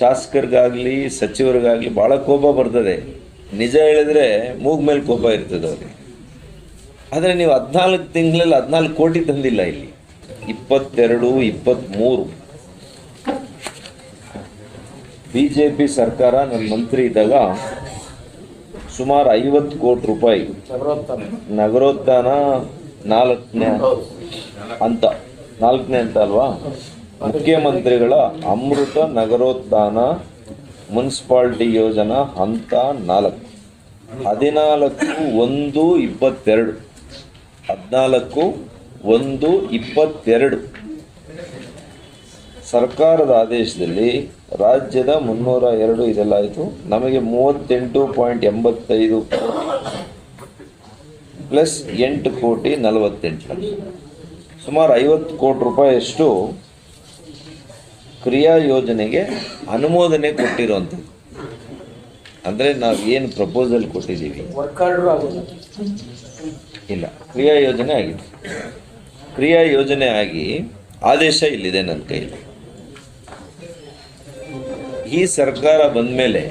ಶಾಸಕರಿಗಾಗಲಿ, ಸಚಿವರಿಗಾಗಲಿ ಭಾಳ ಕೋಪ ಬರ್ತದೆ. ನಿಜ ಹೇಳಿದ್ರೆ ಮೂಗ್ ಮೇಲೆ ಕೋಪ ಇರ್ತದೆ ಅವ್ರಿಗೆ. ಆದರೆ ನೀವು ಹದಿನಾಲ್ಕು ತಿಂಗಳಲ್ಲಿ ಹದಿನಾಲ್ಕು ಕೋಟಿ ತಂದಿಲ್ಲ ಇಲ್ಲಿ. ಇಪ್ಪತ್ತೆರಡು ಇಪ್ಪತ್ತ್ಮೂರು ಬಿ ಜೆ ಪಿ ಸರ್ಕಾರ ನನ್ನ ಮಂತ್ರಿ ಇದ್ದಾಗ ಸುಮಾರು ಐವತ್ತು ಕೋಟಿ ರೂಪಾಯಿ. ನಗರೋತ್ಥಾನ ನಾಲ್ಕನೇ ಅಂತ ನಾಲ್ಕನೇ ಅಂತ ಅಲ್ವಾ? ಮುಖ್ಯಮಂತ್ರಿಗಳ ಅಮೃತ ನಗರೋತ್ಥಾನ ಮುನ್ಸಿಪಾಲ್ಟಿ ಯೋಜನಾ ಹಂತ ನಾಲ್ಕು. ಹದಿನಾಲ್ಕು ಒಂದು ಇಪ್ಪತ್ತೆರಡು. ಹದಿನಾಲ್ಕು ಒಂದು ಇಪ್ಪತ್ತೆರಡು. ಸರ್ಕಾರದ ಆದೇಶದಲ್ಲಿ ರಾಜ್ಯದ ಮುನ್ನೂರ ಎರಡು ಇದೆಲ್ಲ ಆಯಿತು ನಮಗೆ ಮೂವತ್ತೆಂಟು ಪಾಯಿಂಟ್ ಎಂಬತ್ತೈದು ಪ್ಲಸ್ ಎಂಟು ಕೋಟಿ ನಲವತ್ತೆಂಟು ಲಕ್ಷ. ಸುಮಾರು ಐವತ್ತು ಕೋಟಿ ರೂಪಾಯಿಯಷ್ಟು ಕ್ರಿಯಾ ಯೋಜನೆಗೆ ಅನುಮೋದನೆ ಕೊಟ್ಟಿರುವಂಥದ್ದು ಅಂದರೆ ನಾವು ಏನು ಪ್ರಪೋಸಲ್ ಕೊಟ್ಟಿದ್ದೀವಿ? ಇಲ್ಲ ಕ್ರಿಯಾ ಯೋಜನೆ ಆಗಿದೆ. ಕ್ರಿಯಾ ಯೋಜನೆ ಆಗಿ ಆದೇಶ ಇಲ್ಲಿದೆ ನನ್ನ ಕೈಯಲ್ಲಿ. ಈ ಸರ್ಕಾರ ಬಂದ ಮೇಲೆ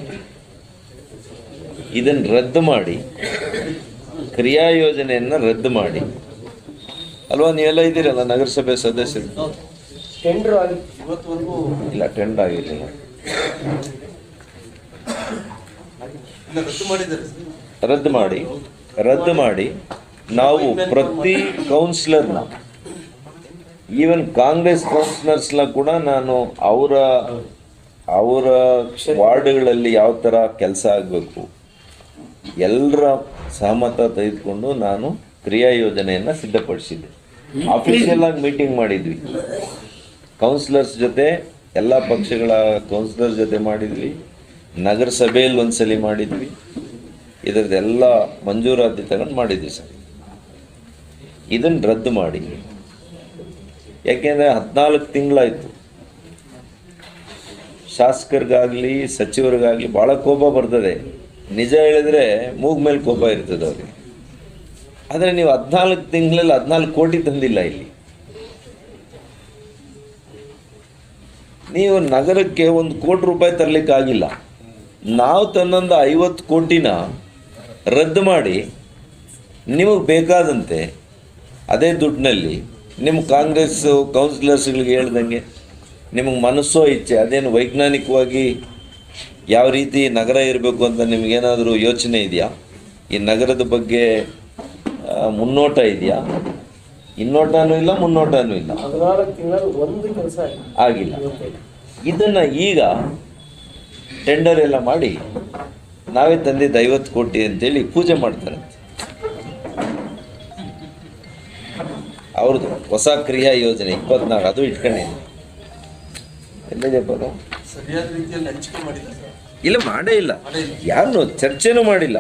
ಇದನ್ನು ರದ್ದು ಮಾಡಿ ಕ್ರಿಯಾ ಯೋಜನೆಯನ್ನು ರದ್ದು ಮಾಡಿ. ಅಲ್ವಾ ನೀವೆಲ್ಲ ಇದ್ದೀರಲ್ಲ ನಗರಸಭೆ ಸದಸ್ಯರು? ಟೆಂಡರ್ ಆಗಿ ಇಲ್ಲ ಟೆಂಡರ್ ಆಗಿರಲಿಲ್ಲ. ರದ್ದು ಮಾಡಿ. ರದ್ದು ಮಾಡಿ. ನಾವು ಪ್ರತಿ ಕೌನ್ಸಿಲರ್ನ ಈವನ್ ಕಾಂಗ್ರೆಸ್ ಕೌನ್ಸಿಲರ್ಸ್ನ ಕೂಡ ನಾನು ಅವರ ಅವರ ವಾರ್ಡ್ಗಳಲ್ಲಿ ಯಾವ ಥರ ಕೆಲಸ ಆಗಬೇಕು ಎಲ್ಲರ ಸಹಮತ ತೆಗೆದುಕೊಂಡು ನಾನು ಕ್ರಿಯಾ ಯೋಜನೆಯನ್ನು ಸಿದ್ಧಪಡಿಸಿದ್ದೆ. ಅಫಿಷಿಯಲ್ ಆಗಿ ಮೀಟಿಂಗ್ ಮಾಡಿದ್ವಿ. ಕೌನ್ಸಿಲರ್ಸ್ ಜೊತೆ, ಎಲ್ಲ ಪಕ್ಷಗಳ ಕೌನ್ಸಿಲರ್ ಜೊತೆ ಮಾಡಿದ್ವಿ. ನಗರಸಭೆಯಲ್ಲಿ ಒಂದ್ಸಲಿ ಮಾಡಿದ್ವಿ. ಇದರದ್ದೆಲ್ಲ ಮಂಜೂರಾತಿ ತಗೊಂಡು ಮಾಡಿದ್ವಿ ಸರ್. ಇದನ್ನು ರದ್ದು ಮಾಡಿ ಯಾಕೆಂದರೆ ಹದಿನಾಲ್ಕು ತಿಂಗಳಾಯಿತು. ಶಾಸಕರಿಗಾಗಲಿ, ಸಚಿವರಿಗಾಗಲಿ ಭಾಳ ಕೋಪ ಬರ್ತದೆ. ನಿಜ ಹೇಳಿದ್ರೆ ಮೂಗ್ ಮೇಲೆ ಕೋಪ ಇರ್ತದೆ ಅವ್ರಿಗೆ. ಆದರೆ ನೀವು ಹದಿನಾಲ್ಕು ತಿಂಗಳಲ್ಲಿ ಹದಿನಾಲ್ಕು ಕೋಟಿ ತಂದಿಲ್ಲ ಇಲ್ಲಿ. ನೀವು ನಗರಕ್ಕೆ ಒಂದು ಕೋಟಿ ರೂಪಾಯಿ ತರಲಿಕ್ಕಾಗಿಲ್ಲ. ನಾವು ತನ್ನೊಂದು ಐವತ್ತು ಕೋಟಿನ ರದ್ದು ಮಾಡಿ ನಿಮಗೆ ಬೇಕಾದಂತೆ ಅದೇ ದುಡ್ಡಿನಲ್ಲಿ ನಿಮ್ಮ ಕಾಂಗ್ರೆಸ್ ಕೌನ್ಸಿಲರ್ಸ್ಗಳಿಗೆ ಹೇಳ್ದಂಗೆ ನಿಮಗೆ ಮನಸ್ಸೋ ಇಚ್ಛೆ, ಅದೇನು ವೈಜ್ಞಾನಿಕವಾಗಿ ಯಾವ ರೀತಿ ನಗರ ಇರಬೇಕು ಅಂತ ನಿಮಗೇನಾದರೂ ಯೋಚನೆ ಇದೆಯಾ? ಈ ನಗರದ ಬಗ್ಗೆ ಮುನ್ನೋಟ ಇದೆಯಾ? ಹಿನ್ನೋಟನೂ ಇಲ್ಲ ಮುನ್ನೋಟನೂ ಇಲ್ಲ. ಒಂದು ಕೆಲಸ ಆಗಿಲ್ಲ. ಇದನ್ನ ಈಗ ಟೆಂಡರ್ ಎಲ್ಲ ಮಾಡಿ ನಾವೇ ತಂದಿದ್ದ ಐವತ್ತು ಕೋಟಿ ಅಂತೇಳಿ ಪೂಜೆ ಮಾಡ್ತಾರೆ. ಅವ್ರದ್ದು ಹೊಸ ಕ್ರಿಯಾ ಯೋಜನೆ ಇಪ್ಪತ್ನಾಲ್ಕು ಅದು ಇಟ್ಕೊಂಡಿದ್ದೆ. ಎಲ್ಲಿದೆ ಬರೋ ಸರಿಯಾದ ರೀತಿಯಲ್ಲಿ ಹಂಚಿಕೆ ಮಾಡಿಲ್ಲ. ಇಲ್ಲ ಮಾಡೇ ಇಲ್ಲ. ಯಾರನ್ನು ಚರ್ಚೆನೂ ಮಾಡಿಲ್ಲ.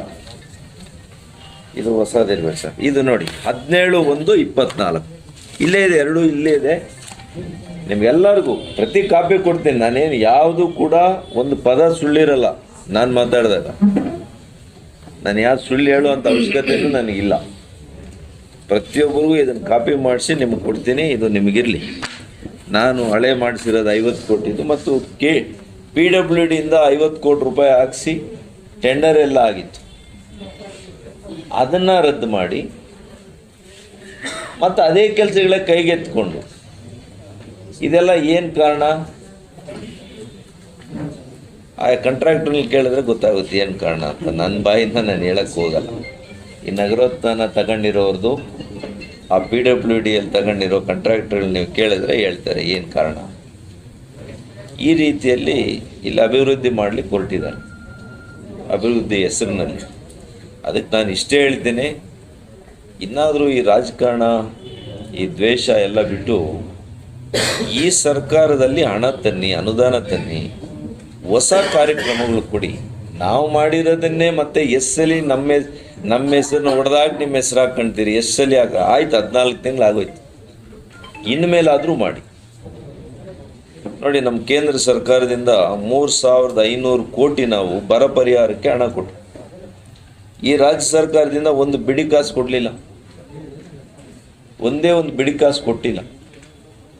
ಇದು ಹೊಸದಿರ್ಬೇಕು ಸರ್ ಇದು ನೋಡಿ, ಹದಿನೇಳು ಒಂದು ಇಪ್ಪತ್ನಾಲ್ಕು. ಇಲ್ಲೇ ಇದೆ, ಎರಡು ಇಲ್ಲೇ ಇದೆ. ನಿಮ್ಗೆಲ್ಲರಿಗೂ ಪ್ರತಿ ಕಾಪಿ ಕೊಡ್ತೀನಿ. ನಾನೇನು ಯಾವುದು ಕೂಡ ಒಂದು ಪದ ಸುಳ್ಳಿರಲ್ಲ. ನಾನು ಮಾತಾಡಿದಾಗ. ನಾನು ಯಾವ್ದು ಸುಳ್ಳು ಹೇಳುವಂಥ ಅವಶ್ಯಕತೆಯೂ ನನಗಿಲ್ಲ. ಪ್ರತಿಯೊಬ್ಬರಿಗೂ ಇದನ್ನು ಕಾಪಿ ಮಾಡಿಸಿ ನಿಮಗೆ ಕೊಡ್ತೀನಿ. ಇದು ನಿಮಗಿರಲಿ. ನಾನು ಹಳೆ ಮಾಡಿಸಿರೋದು ಐವತ್ತು ಕೋಟಿದು ಮತ್ತು ಕೆ ಪಿ ಡಬ್ಲ್ಯೂ ಡಿಯಿಂದ ಐವತ್ತು ಕೋಟಿ ರೂಪಾಯಿ ಹಾಕಿಸಿ ಟೆಂಡರ್ ಎಲ್ಲ ಆಗಿತ್ತು. ಅದನ್ನು ರದ್ದು ಮಾಡಿ ಮತ್ತು ಅದೇ ಕೆಲಸಗಳ ಕೈಗೆತ್ಕೊಂಡು ಇದೆಲ್ಲ ಏನು ಕಾರಣ? ಆ ಕಂಟ್ರಾಕ್ಟ್ರಲ್ಲಿ ಕೇಳಿದ್ರೆ ಗೊತ್ತಾಗುತ್ತೆ ಏನು ಕಾರಣ ಅಂತ. ನನ್ನ ಬಾಯಿಂದ ನಾನು ಹೇಳಕ್ಕೆ ಹೋಗಲ್ಲ. ಈ ನಗರೋತ್ಥಾನ ತಗೊಂಡಿರೋರ್ದು, ಆ ಪಿ ಡಬ್ಲ್ಯೂ ಡಿಯಲ್ಲಿ ತಗೊಂಡಿರೋ ಕಂಟ್ರಾಕ್ಟ್ರಲ್ಲಿ ನೀವು ಕೇಳಿದ್ರೆ ಹೇಳ್ತಾರೆ ಏನು ಕಾರಣ. ಈ ರೀತಿಯಲ್ಲಿ ಇಲ್ಲಿ ಅಭಿವೃದ್ಧಿ ಮಾಡಲಿಕ್ಕೆ ಹೊರಟಿದ್ದಾರೆ. ಅಭಿವೃದ್ಧಿ ಹೆಸರಿನಲ್ಲಿ. ಅದಕ್ಕೆ ನಾನು ಇಷ್ಟೇ ಹೇಳ್ತೀನಿ ಇನ್ನಾದರೂ ಈ ರಾಜಕಾರಣ, ಈ ದ್ವೇಷ ಎಲ್ಲ ಬಿಟ್ಟು ಈ ಸರ್ಕಾರದಲ್ಲಿ ಹಣ ತನ್ನಿ, ಅನುದಾನ ತನ್ನಿ, ಹೊಸ ಕಾರ್ಯಕ್ರಮಗಳು ಕೊಡಿ. ನಾವು ಮಾಡಿರೋದನ್ನೇ ಮತ್ತೆ ಎಸ್ ಸಲಿ ನಮ್ಮ ನಮ್ಮ ಹೆಸರನ್ನ ಹೊಡೆದಾಗ ನಿಮ್ಮ ಹೆಸರು ಎಸ್ ಸಲಿ ಆಗ, ಆಯ್ತು ಹದಿನಾಲ್ಕು ತಿಂಗಳು ಆಗೋಯ್ತು. ಇನ್ಮೇಲಾದರೂ ಮಾಡಿ. ನೋಡಿ, ನಮ್ಮ ಕೇಂದ್ರ ಸರ್ಕಾರದಿಂದ ಮೂರು ಸಾವಿರದ ಐನೂರು ಕೋಟಿ ನಾವು ಬರ ಪರಿಹಾರಕ್ಕೆ ಹಣ ಕೊಟ್ಟು ಈ ರಾಜ್ಯ ಸರ್ಕಾರದಿಂದ ಒಂದು ಬಿಡಿ ಕಾಸು ಕೊಡಲಿಲ್ಲ. ಒಂದೇ ಒಂದು ಬಿಡಿ ಕಾಸು ಕೊಟ್ಟಿಲ್ಲ.